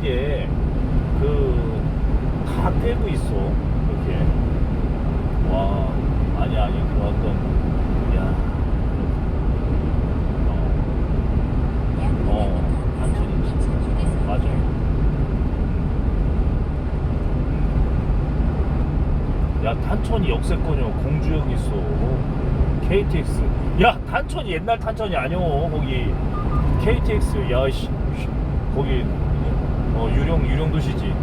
게 그다 꿰고 있어? 이렇게. 와 아니 아니 그 어떤 야 어, 어 단순히 맞아요. 야 탄천이 역세권이요. 공주역 있어. KTX 야 탄천이 옛날 탄천이 아니오 거기. KTX 야씨 거기 어 유령 유령 도시지